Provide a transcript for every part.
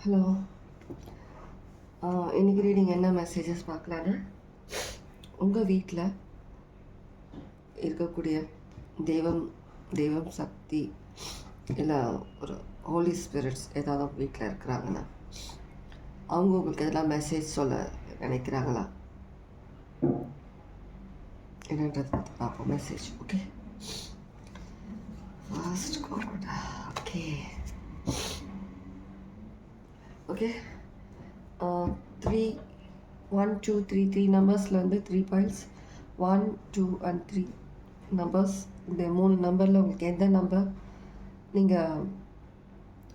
Hello இன்னைக்கு reading என்ன messages பார்க்கலான்னு உங்கள் வீட்டில் இருக்கக்கூடிய தெய்வம் தெய்வம் சக்தி இல்லை ஒரு ஹோலி ஸ்பிரிட்ஸ் ஏதாவது வீட்டில் இருக்கிறாங்கன்னா அவங்க உங்களுக்கு எதெல்லாம் மெசேஜ் சொல்ல நினைக்கிறாங்களா? என்னன்றது பார்த்து பார்ப்போம் message okay fast card okay okay three one two three three நம்பர்ஸில் வந்து three points one two and three numbers இந்த மூணு நம்பரில் உங்களுக்கு எந்த நம்பர் நீங்கள்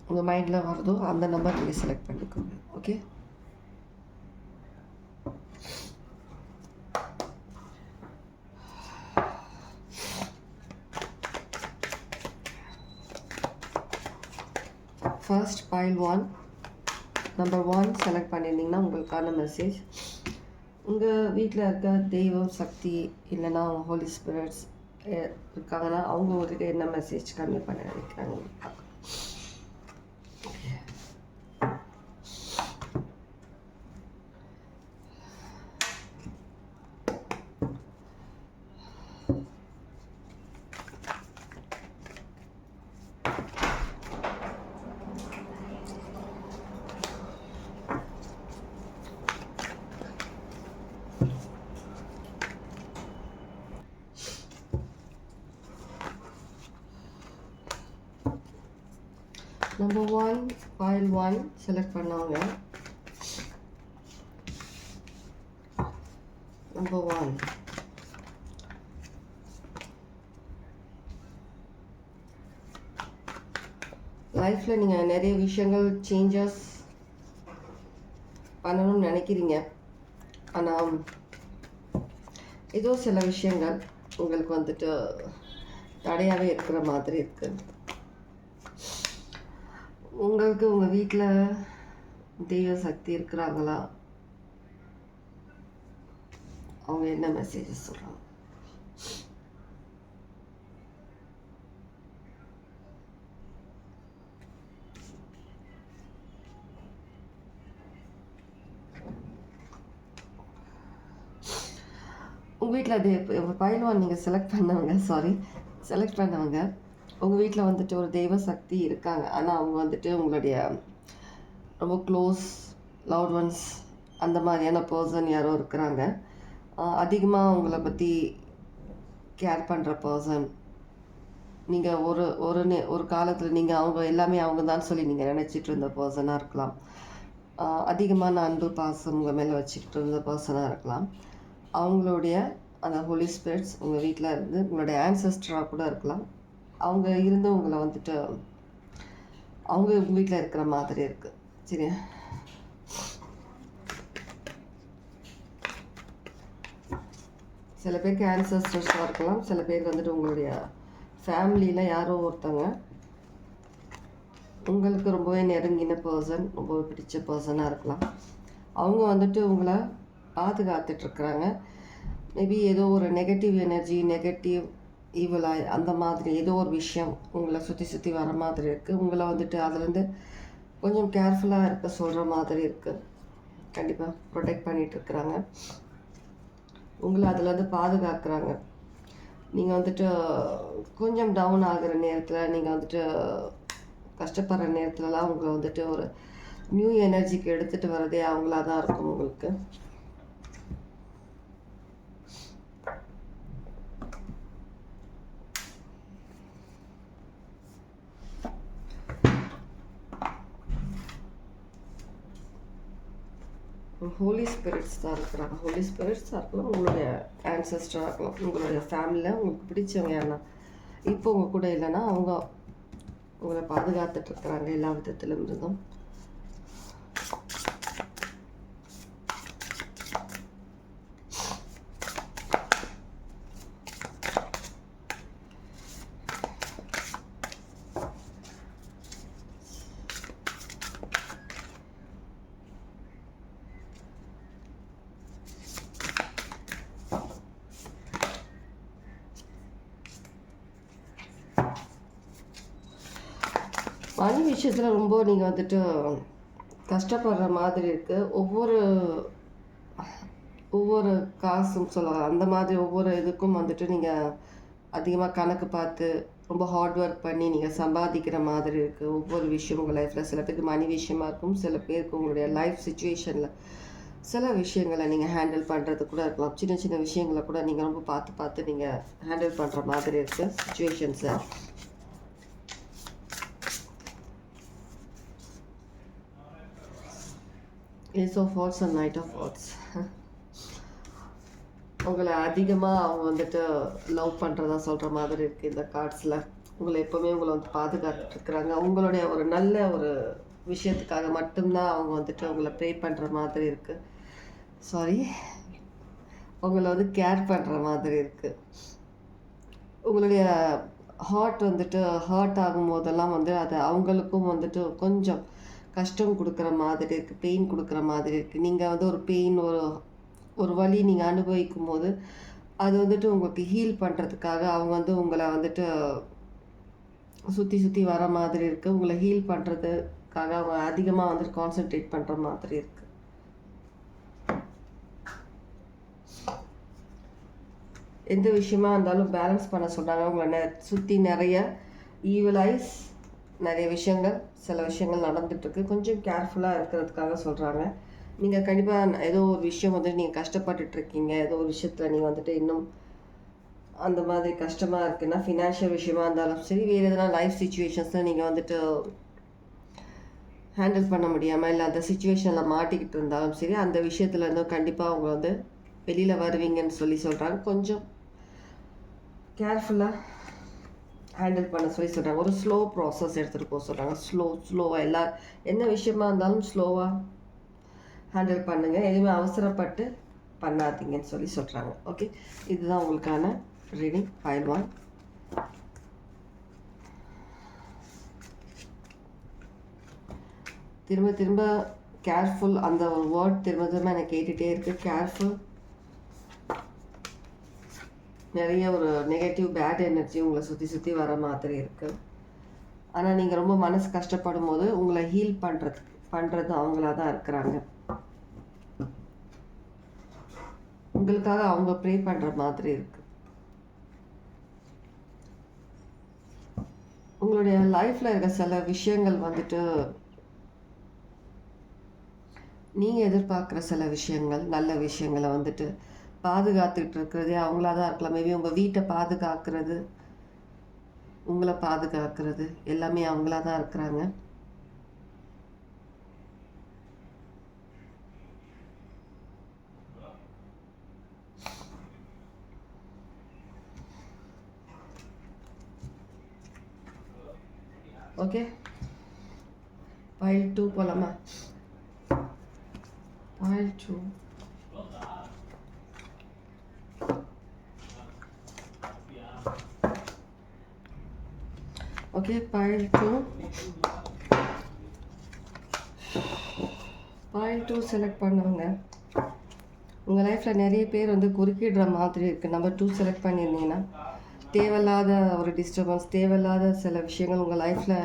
உங்கள் மைண்டில் வருதோ அந்த நம்பர் நீங்கள் செலக்ட் பண்ணிக்கோங்க. Okay first pile one number one select பண்ணியிருந்தீங்கன்னா உங்களுக்கான மெசேஜ் உங்கள் வீட்டில் இருக்க தெய்வம் சக்தி இல்லைன்னா ஹோலி ஸ்பிரிட்ஸ் இருக்காங்கன்னா அவங்க உங்களுக்கு என்ன மெசேஜ் கன்வே பண்ண நினைக்கிறாங்க? Number one pile one select பண்ணாங்க நம்பர் ஒன் லைஃப்பில் நீங்கள் நிறைய விஷயங்கள் சேஞ்சஸ் பண்ணணும்னு நினைக்கிறீங்க. ஆனால் ஏதோ சில விஷயங்கள் உங்களுக்கு வந்துட்டு தடையாகவே இருக்கிற மாதிரி இருக்குது உங்களுக்கு உங்கள் வீட்டில் தெய்வ சக்தி இருக்கிறாங்களா? அவங்க என்ன மெசேஜஸ் சொல்கிறாங்க உங்கள் வீட்டில் அது பயில்வான் நீங்கள் செலக்ட் பண்ணவங்க சாரி செலக்ட் பண்ணவங்க. உங்கள் வீட்டில் வந்துட்டு ஒரு தெய்வ சக்தி இருக்காங்க. ஆனால் அவங்க வந்துட்டு உங்களுடைய ரொம்ப க்ளோஸ் லவ்ட் ஒன்ஸ் அந்த மாதிரியான பர்சன் யாரோ இருக்கிறாங்க. அதிகமாக உங்களை பற்றி கேர் பண்ணுற பர்சன் நீங்கள் ஒரு ஒரு நே ஒரு காலத்தில் நீங்கள் அவங்க எல்லாமே அவங்க தான் சொல்லி நீங்கள் நினச்சிட்டு இருந்த பர்சனாக இருக்கலாம். அதிகமான அன்பு பாசம் உங்கள் மேலே வச்சுக்கிட்டு இருந்த பர்சனாக இருக்கலாம். அவங்களுடைய அந்த ஹோலி ஸ்பிரிட்ஸ் உங்கள் வீட்டில் இருந்து உங்களுடைய ஆன்சஸ்டராக கூட இருக்கலாம். அவங்க இருந்தவங்களை வந்துட்டு அவங்க உங்கள் வீட்டில் இருக்கிற மாதிரி இருக்குது சரியா? சில பேருக்கு ஆன்சஸ்டர்ஸாக இருக்கலாம். சில பேர் வந்துட்டு உங்களுடைய ஃபேமிலியில் யாரோ ஒருத்தவங்க உங்களுக்கு ரொம்பவே நெருங்கின பர்சன் ரொம்பவே பிடிச்ச பர்சனாக இருக்கலாம். அவங்க வந்துட்டு உங்களை பாதுகாத்துட்ருக்குறாங்க மேபி ஏதோ ஒரு நெகட்டிவ் எனர்ஜி நெகட்டிவ் ஈவலாக அந்த மாதிரி ஏதோ ஒரு விஷயம் உங்களை சுற்றி சுற்றி வர மாதிரி இருக்குது உங்களை வந்துட்டு அதுலேருந்து கொஞ்சம் கேர்ஃபுல்லாக இருக்க சொல்கிற மாதிரி இருக்குது கண்டிப்பாக ப்ரொடெக்ட் பண்ணிகிட்டு இருக்கிறாங்க. உங்களை அதுலேருந்து பாதுகாக்கிறாங்க. நீங்கள் வந்துட்டு கொஞ்சம் டவுன் ஆகிற நேரத்தில் நீங்கள் வந்துட்டு கஷ்டப்படுற நேரத்துலலாம் உங்களை வந்துட்டு ஒரு நியூ எனர்ஜிக்கு எடுத்துகிட்டு வரதே அவங்களா தான் இருக்கும் உங்களுக்கு. ஹோலி ஸ்பிரிட்ஸ் தான் இருக்கிறாங்க. ஹோலி ஸ்பிரிட்ஸாக இருக்கலாம் உங்களுடைய ஆன்சஸ்டராக இருக்கலாம். உங்களுடைய ஃபேமிலியில் உங்களுக்கு பிடிச்சவங்க யாருன்னா இப்போ உங்கள் கூட இல்லைன்னா அவங்க உங்களை பாதுகாத்துட்ருக்குறாங்க எல்லா விதத்திலும் இருந்தும் மணி விஷயத்தில் ரொம்ப நீங்கள் வந்துட்டு கஷ்டப்படுற மாதிரி இருக்குது ஒவ்வொரு ஒவ்வொரு காசும் சொல்லலாம். அந்த மாதிரி ஒவ்வொரு இதுக்கும் வந்துட்டு நீங்கள் அதிகமாக கணக்கு பார்த்து ரொம்ப ஹார்ட் ஒர்க் பண்ணி நீங்கள் சம்பாதிக்கிற மாதிரி இருக்குது ஒவ்வொரு விஷயம் உங்கள் லைஃப்பில் சில பேருக்கு மணி விஷயமா இருக்கும். சில பேருக்கு உங்களுடைய லைஃப் சுச்சுவேஷனில் சில விஷயங்களை நீங்கள் ஹேண்டில் பண்ணுறது கூட இருக்கலாம். சின்ன சின்ன விஷயங்களை கூட நீங்கள் ரொம்ப பார்த்து பார்த்து நீங்கள் ஹேண்டில் பண்ணுற மாதிரி இருக்குது சுச்சுவேஷன்ஸை ace of wands and knight of wands உங்களை அதிகமாக அவங்க வந்துட்டு லவ் பண்ணுறதா சொல்கிற மாதிரி இருக்குது இந்த கார்ட்ஸில் உங்களை எப்போவுமே உங்களை வந்து பாதுகாத்துட்ருக்குறாங்க உங்களுடைய ஒரு நல்ல ஒரு விஷயத்துக்காக மட்டும்தான் அவங்க வந்துட்டு உங்களை ப்ரே பண்ணுற மாதிரி இருக்குது சாரி உங்களை வந்து கேர் பண்ணுற மாதிரி இருக்குது உங்களுடைய ஹார்ட் வந்துட்டு ஹர்ட் ஆகும் போதெல்லாம் வந்து அது அவங்களுக்கும் வந்துட்டு கொஞ்சம் கஷ்டம் கொடுக்குற மாதிரி இருக்குது பெயின் கொடுக்குற மாதிரி இருக்குது நீங்கள் வந்து ஒரு பெயின் ஒரு ஒரு வழி நீங்கள் அனுபவிக்கும் போது அது வந்துட்டு உங்களுக்கு ஹீல் பண்ணுறதுக்காக அவங்க வந்து உங்களை வந்துட்டு சுற்றி சுற்றி வர மாதிரி இருக்குது உங்களை ஹீல் பண்ணுறதுக்காக அவங்க அதிகமாக வந்துட்டு கான்சென்ட்ரேட் பண்ணுற மாதிரி இருக்குது எந்த விஷயமா இருந்தாலும் பேலன்ஸ் பண்ண சொல்கிறாங்க உங்களை நெ சுற்றி நிறைய ஈவலைஸ் நிறைய விஷயங்கள் சில விஷயங்கள் நடந்துட்டுருக்கு. கொஞ்சம் கேர்ஃபுல்லாக இருக்கிறதுக்காக சொல்கிறாங்க நீங்கள் கண்டிப்பாக ஏதோ ஒரு விஷயம் வந்துட்டு நீங்கள் கஷ்டப்பட்டுட்ருக்கீங்க. ஏதோ ஒரு விஷயத்தில் நீங்கள் வந்துட்டு இன்னும் அந்த மாதிரி கஷ்டமாக இருக்குன்னா ஃபினான்ஷியல் விஷயமா இருந்தாலும் சரி வேறு எதனா லைஃப் சுச்சுவேஷன்ஸில் நீங்கள் வந்துட்டு ஹேண்டில் பண்ண முடியாமல் இல்லை அந்த சுச்சுவேஷனில் மாட்டிக்கிட்டு இருந்தாலும் சரி அந்த விஷயத்தில் இருந்தும் கண்டிப்பாக அவங்க வந்து வெளியில் வருவீங்கன்னு சொல்லி சொல்கிறாங்க கொஞ்சம் கேர்ஃபுல்லாக ஹேண்டில் பண்ண சொல்லி சொல்கிறாங்க ஒரு ஸ்லோ ப்ராசஸ் எடுத்துகிட்டு போக சொல்கிறாங்க ஸ்லோ ஸ்லோவாக எல்லா என்ன விஷயமா இருந்தாலும் ஸ்லோவாக ஹேண்டில் பண்ணுங்கள் எதுவுமே அவசரப்பட்டு பண்ணாதீங்கன்னு சொல்லி சொல்கிறாங்க ஓகே இதுதான் உங்களுக்கான ரீடிங் ஃபைல் ஒன் திரும்ப திரும்ப கேர்ஃபுல் அந்த ஒரு வேர்ட் திரும்ப திரும்ப எனக்கு கேட்டுகிட்டே இருக்குது கேர்ஃபுல் நிறைய ஒரு நெகட்டிவ் பேட் எனர்ஜி உங்களை சுற்றி சுற்றி வர மாதிரி இருக்குது ஆனால் நீங்கள் ரொம்ப மனசு கஷ்டப்படும் போது உங்களை ஹீல் பண்ணுறதுக்கு பண்ணுறது அவங்களா தான் இருக்கிறாங்க. உங்களுக்காக அவங்க ப்ரே பண்ணுற மாதிரி இருக்கு. உங்களுடைய லைஃப்பில் இருக்க சில விஷயங்கள் வந்துட்டு நீங்கள் எதிர்பார்க்குற சில விஷயங்கள் நல்ல விஷயங்களை வந்துட்டு பாதுகாத்துக்கிட்டு இருக்கிறதே அவங்களா தான் இருக்கலாம். மேபி உங்கள் வீட்டை பாதுகாக்கிறது உங்களை பாதுகாக்கிறது எல்லாமே அவங்களா தான் இருக்கிறாங்க. ஓகே பைல் டூ போகலாமா pile two okay pile two pile two select பண்ணுங்க. உங்கள் லைஃப்பில் நிறைய பேர் வந்து குறுக்கிடுற மாதிரி இருக்குது நம்பர் டூ செலக்ட் பண்ணியிருந்தீங்கன்னா தேவையில்லாத ஒரு டிஸ்டர்பன்ஸ் தேவையில்லாத சில விஷயங்கள் உங்கள் லைஃப்பில்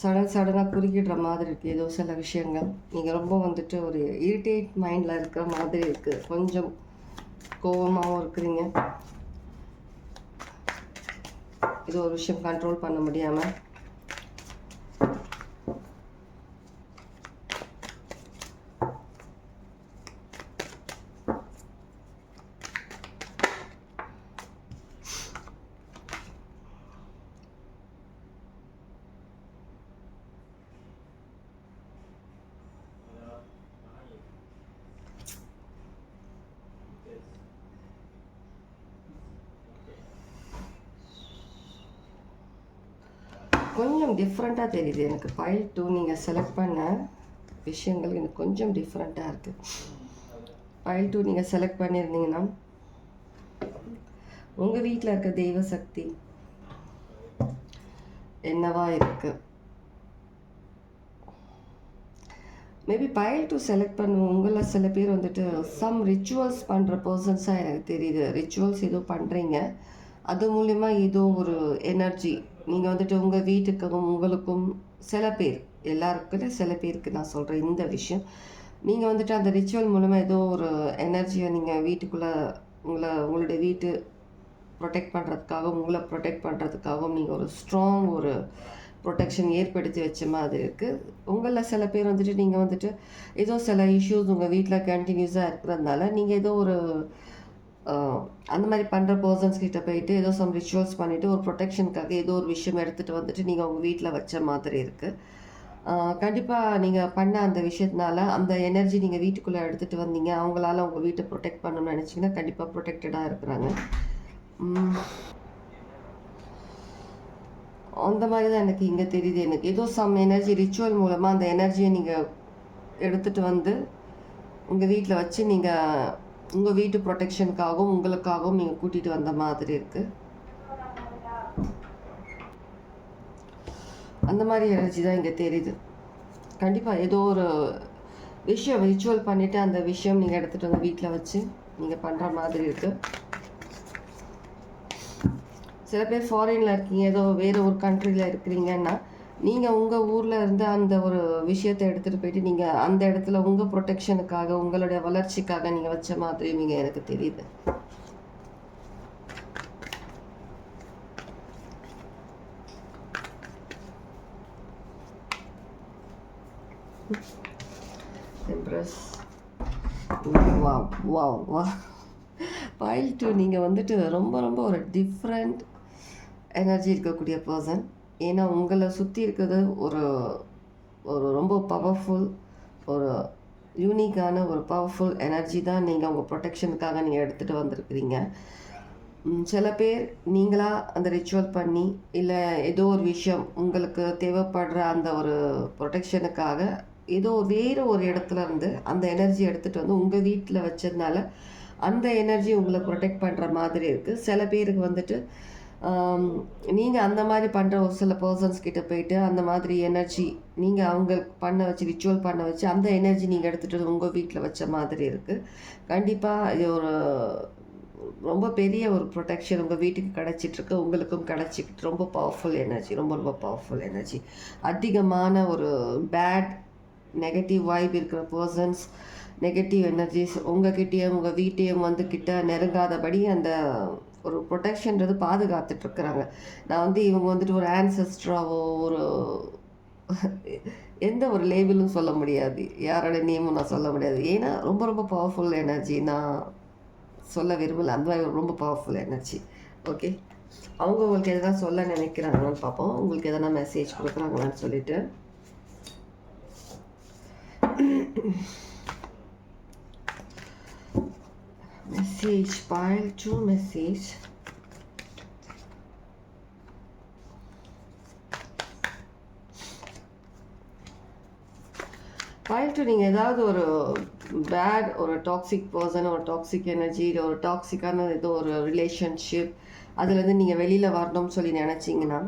சடன் சடனாக குறுக்கிடுற மாதிரி இருக்குது ஏதோ சில விஷயங்கள். நீங்கள் ரொம்ப வந்துட்டு ஒரு இரிட்டேட் மைண்டில் இருக்கிற மாதிரி இருக்குது கொஞ்சம் கோபமாகவும் இருக்கிறீங்க. இது ஒரு விஷயம் கண்ட்ரோல் பண்ண முடியாமல் கொஞ்சம் டிஃப்ரெண்ட்டாக தெரியுது. எனக்கு ஃபைல் டூ நீங்கள் செலக்ட் பண்ண விஷயங்கள் எனக்கு கொஞ்சம் டிஃப்ரெண்ட்டாக இருக்குது ஃபைல் டூ நீங்கள் செலக்ட் பண்ணியிருந்தீங்கன்னா உங்கள் வீட்டில் இருக்க தெய்வ சக்தி என்னவா இருக்குது மேபி பயல் டூ செலக்ட் பண்ணுவோம். உங்களில் சில பேர் வந்துட்டு சம் ரிச்சுவல்ஸ் பண்ணுற பர்சன்ஸாக எனக்கு தெரியுது. ரிச்சுவல்ஸ் ஏதோ பண்ணுறீங்க அது மூலிமா ஏதோ ஒரு எனர்ஜி நீங்கள் வந்துட்டு உங்கள் வீட்டுக்கும் உங்களுக்கும் சில பேர் எல்லாருக்கிட்ட சில பேருக்கு நான் சொல்கிறேன் இந்த விஷயம். நீங்கள் வந்துட்டு அந்த ரிச்சுவல் மூலமாக ஏதோ ஒரு எனர்ஜியை நீங்கள் வீட்டுக்குள்ளே உங்களை உங்களுடைய வீட்டு ப்ரொடெக்ட் பண்ணுறதுக்காகவும் உங்களை ப்ரொடெக்ட் பண்ணுறதுக்காகவும் நீங்கள் ஒரு ஸ்ட்ராங் ஒரு ப்ரொடெக்ஷன் ஏற்படுத்தி வச்ச மாதிரி இருக்குது உங்களில் சில பேர் வந்துட்டு நீங்கள் வந்துட்டு ஏதோ சில இஷ்யூஸ் உங்கள் வீட்டில் கண்டினியூஸாக இருக்கிறதுனால நீங்கள் ஏதோ ஒரு அந்த மாதிரி பண்ணுற பர்சன்ஸ் கிட்ட போயிட்டு ஏதோ சம் ரிச்சுவல்ஸ் பண்ணிவிட்டு ஒரு ப்ரொடெக்ஷனுக்காக ஏதோ ஒரு விஷயம் எடுத்துகிட்டு வந்துட்டு நீங்கள் உங்கள் வீட்டில் வச்ச மாதிரி இருக்குது கண்டிப்பாக நீங்கள் பண்ண அந்த விஷயத்தினால அந்த எனர்ஜி நீங்கள் வீட்டுக்குள்ளே எடுத்துகிட்டு வந்தீங்க. அவங்களால உங்கள் வீட்டை ப்ரொடெக்ட் பண்ணணும்னு நினச்சிங்கன்னா கண்டிப்பாக ப்ரொடெக்டடாக இருக்கிறாங்க. அந்த மாதிரி தான் எனக்கு இங்கே தெரியுது எனக்கு. ஏதோ சம் எனர்ஜி ரிச்சுவல் மூலமாக அந்த எனர்ஜியை நீங்கள் எடுத்துகிட்டு வந்து உங்கள் வீட்டில் வச்சு நீங்கள் உங்கள் வீட்டு ப்ரொடெக்ஷனுக்காகவும் உங்களுக்காகவும் நீங்கள் கூட்டிகிட்டு வந்த மாதிரி இருக்குது அந்த மாதிரி எனர்ஜி தான் இங்கே தெரியுது. கண்டிப்பாக ஏதோ ஒரு விஷயம் ரிச்சுவல் பண்ணிவிட்டு அந்த விஷயம் நீங்கள் எடுத்துகிட்டு வந்து வீட்டில் வச்சு நீங்கள் பண்ணுற மாதிரி இருக்குது சில பேர் ஃபாரினில் இருக்கீங்க ஏதோ வேறு ஒரு கண்ட்ரியில் இருக்கிறீங்கன்னா நீங்கள் உங்கள் ஊரில் இருந்து அந்த ஒரு விஷயத்தை எடுத்துகிட்டு போயிட்டு நீங்கள் அந்த இடத்துல உங்கள் ப்ரொடெக்ஷனுக்காக உங்களுடைய வளர்ச்சிக்காக நீங்கள் வச்ச மாதிரி நீங்கள் எனக்கு தெரியுது. எம்ப்ரஸ் வா வா வா பாயில் டூ நீங்கள் வந்துட்டு ரொம்ப ரொம்ப ஒரு டிஃப்ரெண்ட் எனர்ஜி இருக்கக்கூடிய பர்சன் ஏன்னா உங்களை சுற்றி இருக்கிறது ஒரு ஒரு ரொம்ப பவர்ஃபுல் ஒரு யூனிக்கான ஒரு பவர்ஃபுல் எனர்ஜி தான் நீங்கள் உங்கள் ப்ரொடெக்ஷனுக்காக நீங்கள் எடுத்துகிட்டு வந்திருக்கிறீங்க. சில பேர் நீங்களாக அந்த ரிச்சுவல் பண்ணி இல்லை ஏதோ ஒரு விஷயம் உங்களுக்கு தேவைப்படுற அந்த ஒரு ப்ரொடெக்ஷனுக்காக ஏதோ வேறு ஒரு இடத்துல இருந்து அந்த எனர்ஜி எடுத்துகிட்டு வந்து உங்கள் வீட்டில் வச்சதுனால அந்த எனர்ஜி உங்களை ப்ரொடெக்ட் பண்ணுற மாதிரி இருக்குது சில பேருக்கு வந்துட்டு நீங்கள் அந்த மாதிரி பண்ணுற ஒரு சில பர்சன்ஸ் கிட்ட போயிட்டு அந்த மாதிரி எனர்ஜி நீங்கள் அவங்க பண்ண வச்சு ரிச்சுவல் பண்ண வச்சு அந்த எனர்ஜி நீங்கள் எடுத்துகிட்டு உங்கள் வீட்டில் வச்ச மாதிரி இருக்குது கண்டிப்பாக இது ஒரு ரொம்ப பெரிய ஒரு ப்ரொடெக்ஷன் உங்கள் வீட்டுக்கு கிடச்சிட்ருக்கு உங்களுக்கும் கிடச்சிக்கிட்டு ரொம்ப பவர்ஃபுல் எனர்ஜி ரொம்ப ரொம்ப பவர்ஃபுல் எனர்ஜி அதிகமான ஒரு பேட் நெகட்டிவ் வைப் இருக்கிற பர்சன்ஸ் நெகட்டிவ் எனர்ஜிஸ் உங்ககிட்டயும் உங்கள் வீட்டையும் வந்து கிட்ட நெருங்காதபடி அந்த ஒரு ப்ரொடெக்ஷன்றது பாதுகாத்துட்ருக்குறாங்க. நான் வந்து இவங்க வந்துட்டு ஒரு ஆன்சஸ்ட்ராவோ ஒரு எந்த ஒரு லேபிளும் சொல்ல முடியாது. யாரோட நேமும் நான் சொல்ல முடியாது. ஏன்னா ரொம்ப ரொம்ப பவர்ஃபுல் எனர்ஜி நான் சொல்ல விரும்பலை. அந்த மாதிரி ரொம்ப பவர்ஃபுல் எனர்ஜி ஓகே அவங்க உங்களுக்கு எதனா சொல்ல நினைக்கிறாங்களான்னு பார்ப்போம். உங்களுக்கு எதனா மெசேஜ் கொடுக்குறாங்களான்னு சொல்லிட்டு. Message, pile to message pile to நீங்கள் ஏதாவது ஒரு பேட் ஒரு டாக்ஸிக் பர்சன் ஒரு டாக்ஸிக் எனர்ஜி ஒரு டாக்ஸிக்கான ஏதோ ஒரு ரிலேஷன்ஷிப் அதுலேருந்து நீங்கள் வெளியில் வரணும்னு சொல்லி நினச்சிங்கன்னா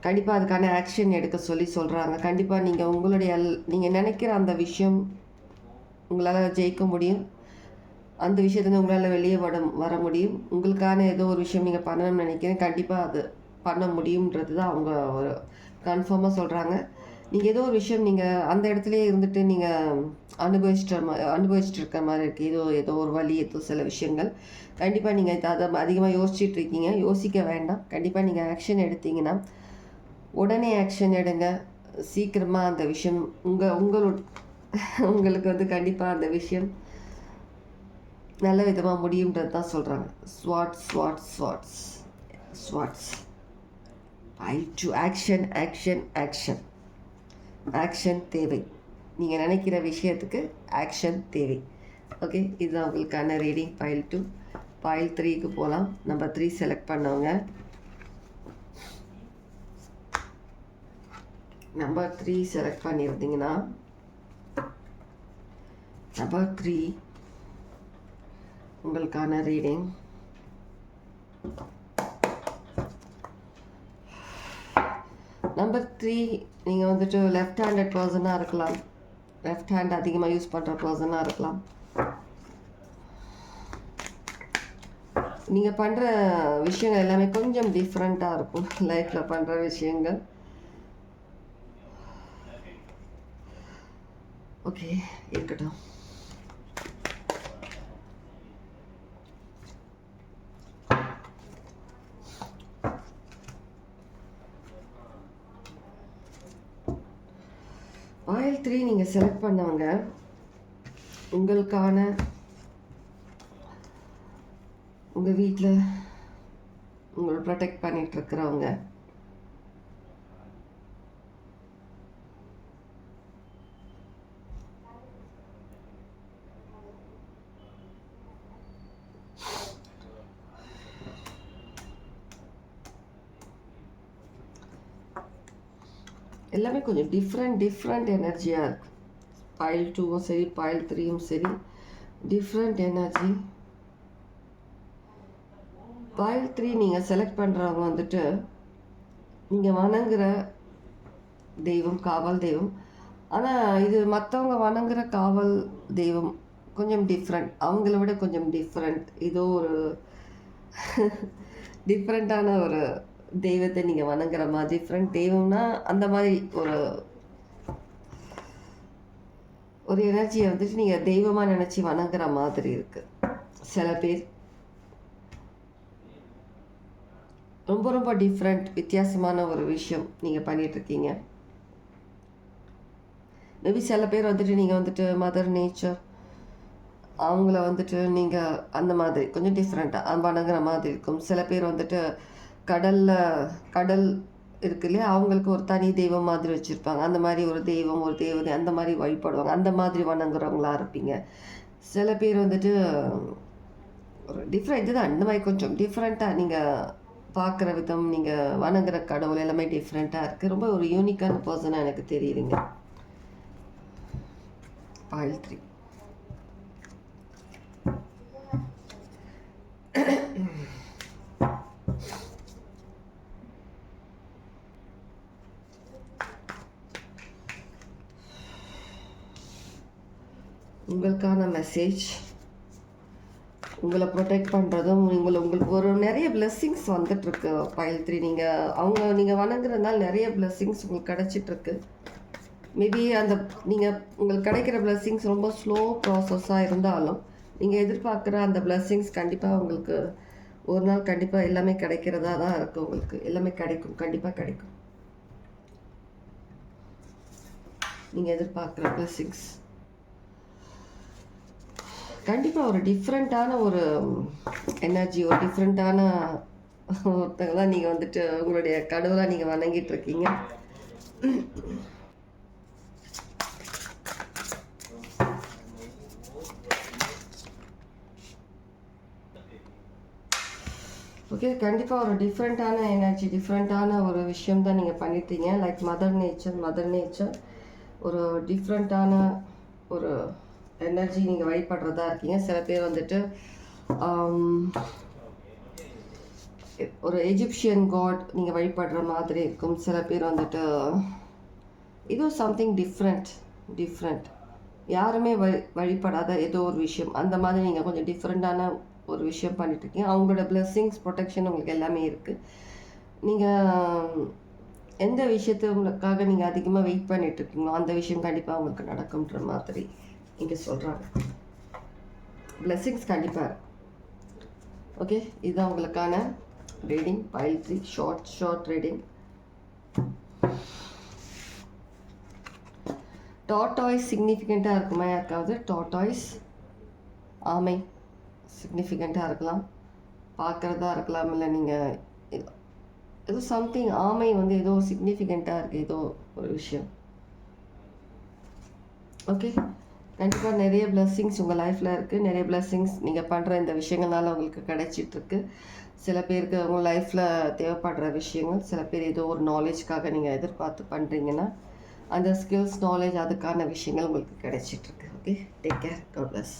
கண்டிப்பாக அதுக்கான ஆக்ஷன் எடுக்க சொல்லி சொல்கிறாங்க கண்டிப்பாக நீங்கள் உங்களுடைய நீங்கள் நினைக்கிற அந்த விஷயம் உங்களால் ஜெயிக்க முடியும். அந்த விஷயத்துலேருந்து உங்களால் வெளியே வர வர முடியும். உங்களுக்கான ஏதோ ஒரு விஷயம் நீங்கள் பண்ணணும்னு நினைக்கிறேன். கண்டிப்பாக அது பண்ண முடியுன்றது தான் அவங்க ஒரு கன்ஃபார்மாக சொல்கிறாங்க நீங்கள் ஏதோ ஒரு விஷயம் நீங்கள் அந்த இடத்துலையே இருந்துட்டு நீங்கள் அனுபவிச்சிட்ட மா அனுபவிச்சுட்டு இருக்க மாதிரி இருக்குது ஏதோ ஏதோ ஒரு வழி ஏதோ சில விஷயங்கள். கண்டிப்பாக நீங்கள் அதை அதிகமாக யோசிச்சுட்டு இருக்கீங்க. யோசிக்க வேண்டாம். கண்டிப்பாக நீங்கள் ஆக்ஷன் எடுத்தீங்கன்னா உடனே ஆக்ஷன் எடுங்க. சீக்கிரமாக அந்த விஷயம் உங்கள் உங்களோட உங்களுக்கு வந்து கண்டிப்பாக அந்த விஷயம் நல்ல விதமாக முடியுன்றது தான் சொல்கிறாங்க swords swords swords swords I do action action action action தேவை. நீங்கள் நினைக்கிற விஷயத்துக்கு ஆக்ஷன் தேவை. ஓகே இதுதான் உங்களுக்கான ரீடிங் ஃபைல் டூ ஃபைல் த்ரீக்கு போகலாம் நம்பர் த்ரீ செலக்ட் பண்ணவங்க. நம்பர் த்ரீ செலக்ட் பண்ணியிருந்தீங்கன்னா நம்பர் த்ரீ உங்களுக்கான ரீடிங் நம்பர் த்ரீ நீங்கள் வந்துட்டு லெஃப்ட் ஹேண்டட் பர்சனாக இருக்கலாம். லெஃப்ட் ஹேண்ட் அதிகமாக யூஸ் பண்ணுற பர்சனாக இருக்கலாம். நீங்கள் பண்ணுற விஷயங்கள் எல்லாமே கொஞ்சம் டிஃப்ரெண்ட்டாக இருக்கும். லைஃப்பில் பண்ணுற விஷயங்கள். ஓகே இருக்கட்டும் ஆயில் த்ரீ நீங்கள் செலக்ட் பண்ணவங்க உங்களுக்கான உங்கள் வீட்டில் உங்களை ப்ரொடெக்ட் பண்ணிட்டு இருக்கிறவங்க. எல்லாமே கொஞ்சம் டிஃப்ரெண்ட் டிஃப்ரெண்ட் எனர்ஜியாக இருக்குது பாயில் டூவும் சரி பாயில் த்ரீயும் சரி. டிஃப்ரெண்ட் எனர்ஜி பாயில் த்ரீ நீங்கள் செலக்ட் பண்ணுறவங்க வந்துட்டு நீங்கள் வணங்குற தெய்வம் காவல் தெய்வம். ஆனால் இது மற்றவங்க வணங்குற காவல் தெய்வம் கொஞ்சம் டிஃப்ரெண்ட் அவங்கள விட கொஞ்சம் டிஃப்ரெண்ட் ஏதோ ஒரு டிஃப்ரெண்ட்டான ஒரு தெய்வத்தை நீங்கள் வணங்குற மாதிரி டிஃப்ரெண்ட் தெய்வம்னா அந்த மாதிரி ஒரு ஒரு எனர்ஜியை வந்துட்டு நீங்கள் தெய்வமாக நினச்சி வணங்குற மாதிரி இருக்குது சில பேர் ரொம்ப ரொம்ப டிஃப்ரெண்ட் வித்தியாசமான ஒரு விஷயம் நீங்கள் பண்ணிகிட்ருக்கீங்க மேபி சில பேர் வந்துட்டு நீங்கள் வந்துட்டு மதர் நேச்சர் அவங்கள வந்துட்டு நீங்கள் அந்த மாதிரி கொஞ்சம் டிஃப்ரெண்ட்டாக வணங்குற மாதிரி இருக்கும். சில பேர் வந்துட்டு கடலில் கடல் இருக்கு இல்லையா? அவங்களுக்கு ஒரு தனி தெய்வம் மாதிரி வச்சுருப்பாங்க. அந்த மாதிரி ஒரு தெய்வம் ஒரு தேவதை அந்த மாதிரி வழிபடுவாங்க. அந்த மாதிரி வணங்குறவங்களா இருப்பீங்க. சில பேர் வந்துட்டு ஒரு டிஃப்ரெண்ட் தான். அந்த மாதிரி கொஞ்சம் டிஃப்ரெண்ட்டாக நீங்கள் பார்க்குற விதம் நீங்கள் வணங்குற கடவுள் எல்லாமே டிஃப்ரெண்ட்டாக இருக்குது ரொம்ப ஒரு யூனிக்கான பர்சனாக எனக்கு தெரியுதுங்க. பாயில் த்ரீ உங்களுக்கான மெசேஜ் உங்களை ப்ரொடெக்ட் பண்ணுறதும் உங்களை உங்களுக்கு ஒரு நிறைய பிளெஸ்ஸிங்ஸ் வந்துட்டுருக்கு பயல் த்ரீ நீங்கள் அவங்க நீங்கள் வணங்குறதுனால நிறைய பிளெஸ்ஸிங்ஸ் உங்களுக்கு கிடச்சிட்ருக்கு மேபி அந்த நீங்கள் உங்களுக்கு கிடைக்கிற பிளெஸ்ஸிங்ஸ் ரொம்ப ஸ்லோ ப்ராசஸாக இருந்தாலும் நீங்கள் எதிர்பார்க்குற அந்த பிளெஸ்ஸிங்ஸ் கண்டிப்பாக உங்களுக்கு ஒரு நாள் கண்டிப்பாக எல்லாமே கிடைக்கிறதா தான் இருக்குது உங்களுக்கு. எல்லாமே கிடைக்கும் கண்டிப்பாக கிடைக்கும். நீங்கள் எதிர்பார்க்குற பிளெஸ்ஸிங்ஸ் கண்டிப்பாக ஒரு டிஃப்ரெண்ட்டான ஒரு எனர்ஜி ஒரு டிஃப்ரெண்ட்டான ஒருத்தங்க தான் நீங்கள் வந்துட்டு உங்களுடைய கடவுளாக நீங்கள் வணங்கிட்டு இருக்கீங்க. ஓகே கண்டிப்பாக ஒரு டிஃப்ரெண்ட்டான எனர்ஜி டிஃப்ரெண்ட்டான ஒரு விஷயம் தான் நீங்கள் பண்ணிட்டீங்க. Like mother nature mother nature ஒரு டிஃப்ரெண்ட்டான ஒரு எனர்ஜி நீங்கள் வழிபடுறதா இருக்கீங்க. சில பேர் வந்துட்டு ஒரு எஜிப்சியன் காட் நீங்கள் வழிபடுற மாதிரி இருக்கும். சில பேர் வந்துட்டு இது சம்திங் டிஃப்ரெண்ட் டிஃப்ரெண்ட் யாருமே வழி வழிபடாத ஏதோ ஒரு விஷயம். அந்த மாதிரி நீங்கள் கொஞ்சம் டிஃப்ரெண்ட்டான ஒரு விஷயம் பண்ணிட்டுருக்கீங்க அவங்களோட பிளெஸ்ஸிங்ஸ் ப்ரொடெக்ஷன் உங்களுக்கு எல்லாமே இருக்குது நீங்கள் எந்த விஷயத்துக்காக நீங்கள் அதிகமாக வெயிட் பண்ணிகிட்ருக்கீங்களோ அந்த விஷயம் கண்டிப்பாக உங்களுக்கு நடக்கும்ன்ற மாதிரி. இங்கே சொல்கிறாங்க பிளெஸ்ஸிங்ஸ் கண்டிப்பாக ஓகே இதுதான் உங்களுக்கான reading pile three short short reading tortoise சிக்னிஃபிகண்ட்டாக இருக்குமா யாருக்காவது? டாட்டாய்ஸ் ஆமை சிக்னிஃபிகண்ட்டாக இருக்கலாம். பார்க்குறதா இருக்கலாம் இல்லை நீங்கள் ஏதோ சம்திங் ஆமை வந்து ஏதோ சிக்னிஃபிகண்ட்டாக இருக்குது ஏதோ ஒரு விஷயம். ஓகே கண்டிப்பாக நிறைய பிளெஸ்ஸிங்ஸ் உங்கள் லைஃப்பில் இருக்குது நிறைய பிளெஸ்ஸிங்ஸ் நீங்கள் பண்ணுற இந்த விஷயங்கள்னால உங்களுக்கு கிடைச்சிட்ருக்கு சில பேருக்கு உங்கள் லைஃப்பில் தேவைப்படுற விஷயங்கள் சில பேர் ஏதோ ஒரு நாலேஜ்க்காக நீங்கள் எதிர்பார்த்து பண்ணுறீங்கன்னா அந்த ஸ்கில்ஸ் நாலேஜ் அதுக்கான விஷயங்கள் உங்களுக்கு கிடைச்சிட்ருக்கு okay take care God bless